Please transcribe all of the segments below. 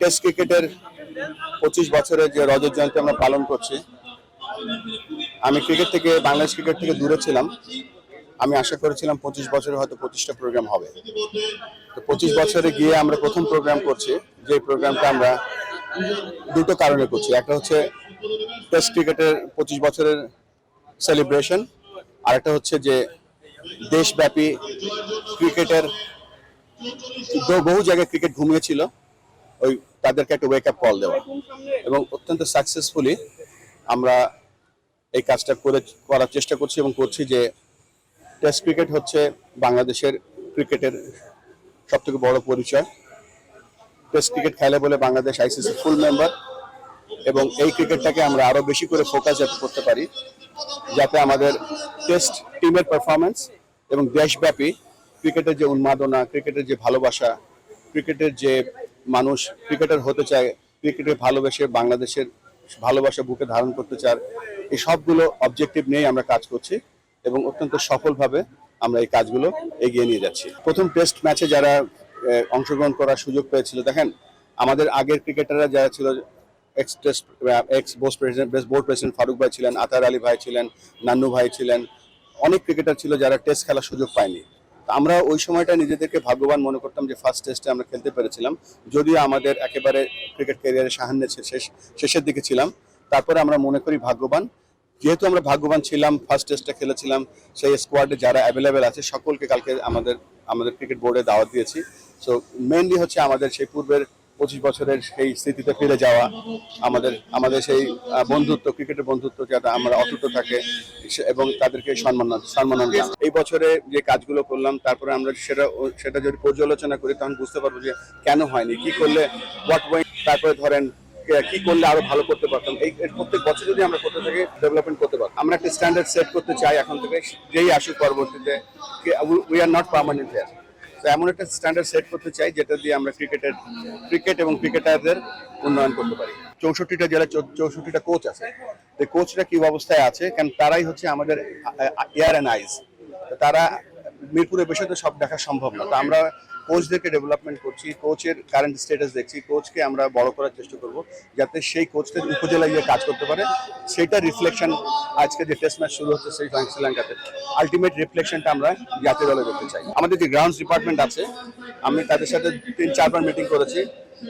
Test ক্রিকেটের পঁচিশ বছরের যে রজত জয়ন্তী আমরা পালন করছি, আমি ক্রিকেট থেকে, বাংলাদেশ ক্রিকেট থেকে দূরে ছিলাম। আমি আশা করেছিলাম পঁচিশ বছরে হয়তো পঁচিশটা প্রোগ্রাম হবে। তো পঁচিশ বছরে গিয়ে আমরা প্রথম প্রোগ্রাম করছি, যে প্রোগ্রামটা আমরা দুটো কারণে করছি। একটা হচ্ছে টেস্ট ক্রিকেটের পঁচিশ বছরের সেলিব্রেশন আর একটা হচ্ছে যে দেশব্যাপী ক্রিকেটের বহু জায়গায় ক্রিকেট ঘুমিয়েছিল। ওই তাদেরকে একটা ওয়েক আপ কল দেওয়া। এবং অত্যন্ত সাকসেসফুলি আমরা এই কাজটা করে, করার চেষ্টা করছি এবং করছি যে টেস্ট ক্রিকেট হচ্ছে বাংলাদেশের ক্রিকেটের সব থেকে বড় পরিচয়। টেস্ট ক্রিকেট খেলে বলে বাংলাদেশ আইসিসি ফুল মেম্বার এবং এই ক্রিকেটটাকে আমরা আরও বেশি করে ফোকাস যাতে করতে পারি, যাতে আমাদের টেস্ট টিমের পারফরমেন্স এবং দেশব্যাপী ক্রিকেটের যে উন্মাদনা ক্রিকেটের যে ভালোবাসা ক্রিকেটের যে মানুষ ক্রিকেটার হতে চায় ক্রিকেটে ভালোবেসে বাংলাদেশের ভালোবাসা বুকে ধারণ করতে চায়, এই সবগুলো অবজেক্টিভ নিয়েই আমরা কাজ করছি এবং অত্যন্ত সফলভাবে আমরা এই কাজগুলো এগিয়ে নিয়ে যাচ্ছি। প্রথম টেস্ট ম্যাচে যারা অংশগ্রহণ করার সুযোগ পেয়েছিল, দেখেন, আমাদের আগের ক্রিকেটাররা যারা ছিল ex test ex board president board president Farooq ভাই ছিলেন, আতার আলী ভাই ছিলেন, নান্নু ভাই ছিলেন, অনেক ক্রিকেটার ছিল যারা টেস্ট খেলার সুযোগ পায়নি। আমরা ওই সময়টা নিজেদেরকে ভাগ্যবান মনে করতাম যে ফার্স্ট টেস্টে আমরা খেলতে পেরেছিলাম। যদিও আমাদের একেবারে ক্রিকেট ক্যারিয়ারের সাহান্য শেষ শেষের দিকে ছিলাম। তারপরে আমরা মনে করি ভাগ্যবান। যেহেতু আমরা ভাগ্যবান ছিলাম ফার্স্ট টেস্টটা খেলেছিলাম, সেই স্কোয়াডে যারা অ্যাভেলেবেল আছে, সকলকে কালকে আমাদের আমাদের ক্রিকেট বোর্ডে দাওয়াত দিয়েছি। সো মেনলি হচ্ছে আমাদের সেই পূর্বের পঁচিশ বছরের সেই স্মৃতিতে ফিরে যাওয়া আমাদের আমাদের সেই বন্ধুত্ব, ক্রিকেটের বন্ধুত্ব যাতে আমরা অটুট থাকে এবং তাদেরকে সম্মান, সম্মাননা দেওয়া। এই বছরে যে কাজগুলো করলাম, তারপরে আমরা সেটা সেটা যদি পর্যালোচনা করি, তখন বুঝতে পারব যে কেন হয়নি, কি করলে হোয়াট ওয়ে তারপরে ধরেন, কি করলে আরও ভালো করতে পারতাম এই প্রত্যেক বছর যদি আমরা করতে থাকি ডেভেলপমেন্ট করতে পারতাম আমরা একটা স্ট্যান্ডার্ড সেট করতে চাই এখন থেকে, যেই আসুক পরবর্তীতে we are not permanent here তো এমন একটা স্ট্যান্ডার্ড সেট করতে চাই, যেটা দিয়ে আমরা ক্রিকেটের ক্রিকেট এবং ক্রিকেটারদের উন্নয়ন করতে পারি। চৌষট্টিটা জেলা চৌষট্টিটা কোচ আছে। এই কোচরা কি অবস্থায় আছে? কারণ তারাই হচ্ছে আমাদের এয়ার অ্যান্ড আইস তারা মিরপুরে বসে তো সব দেখা সম্ভব না। তো আমরা কোচদেরকে ডেভেলপমেন্ট করছি কোচের কারেন্ট স্ট্যাটাস দেখছি কোচকে আমরা বড় করার চেষ্টা করব, যাতে সেই কোচকে উপজেলায় গিয়ে কাজ করতে পারে। সেটা রিফ্লেকশন আজকে যে টেস্ট ম্যাচ শুরু হচ্ছে সেই শ্রীলঙ্কাতে আলটিমেট রিফ্লেকশনটা আমরা জাতীয় দলে দেখতে চাই। আমাদের যে গ্রাউন্ডস ডিপার্টমেন্ট আছে, আমি তাদের সাথে তিন চারবার মিটিং করেছি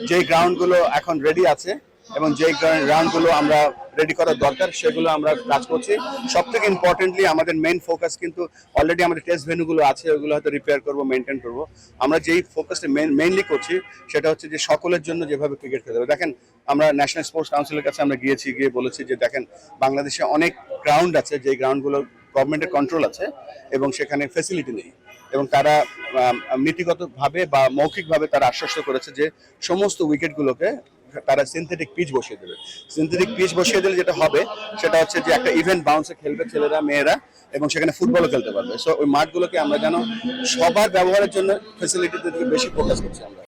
যে গ্রাউন্ডগুলো এখন রেডি আছে এবং যে গ্রাউন্ডগুলো আমরা রেডি করার দরকার, সেগুলো আমরা কাজ করছি। সব থেকে ইম্পর্টেন্টলি আমাদের মেন ফোকাস কিন্তু অলরেডি আমাদের টেস্ট ভেন্যুগুলো আছে, ওগুলো হয়তো রিপেয়ার করব মেনটেন করব। আমরা যেই ফোকাসটা মেইনলি করছি, সেটা হচ্ছে যে সকলের জন্য যেভাবে ক্রিকেট খেলতে হবে। দেখেন, আমরা ন্যাশনাল স্পোর্টস কাউন্সিলের কাছে আমরা গিয়েছি, গিয়ে বলেছি যে, দেখেন, বাংলাদেশে অনেক গ্রাউন্ড আছে, যেই গ্রাউন্ডগুলো গভর্নমেন্টের কন্ট্রোল আছে এবং সেখানে ফেসিলিটি নেই। এবং তারা নীতিগতভাবে বা মৌখিকভাবে তারা আশ্বস্ত করেছে যে, সমস্ত উইকেটগুলোকে তারা সিনথেটিক পিচ বসিয়ে দেবে। সিনথেটিক পিচ বসিয়ে দিলে যেটা হবে, সেটা হচ্ছে যে একটা ইভেন্ট বাউন্সে খেলবে ছেলেরা, মেয়েরা এবং সেখানে ফুটবলও খেলতে পারবে। সো ওই মাঠগুলোকে আমরা যেন সবার ব্যবহারের জন্য ফেসিলিটিতে বেশি ফোকাস করছি আমরা।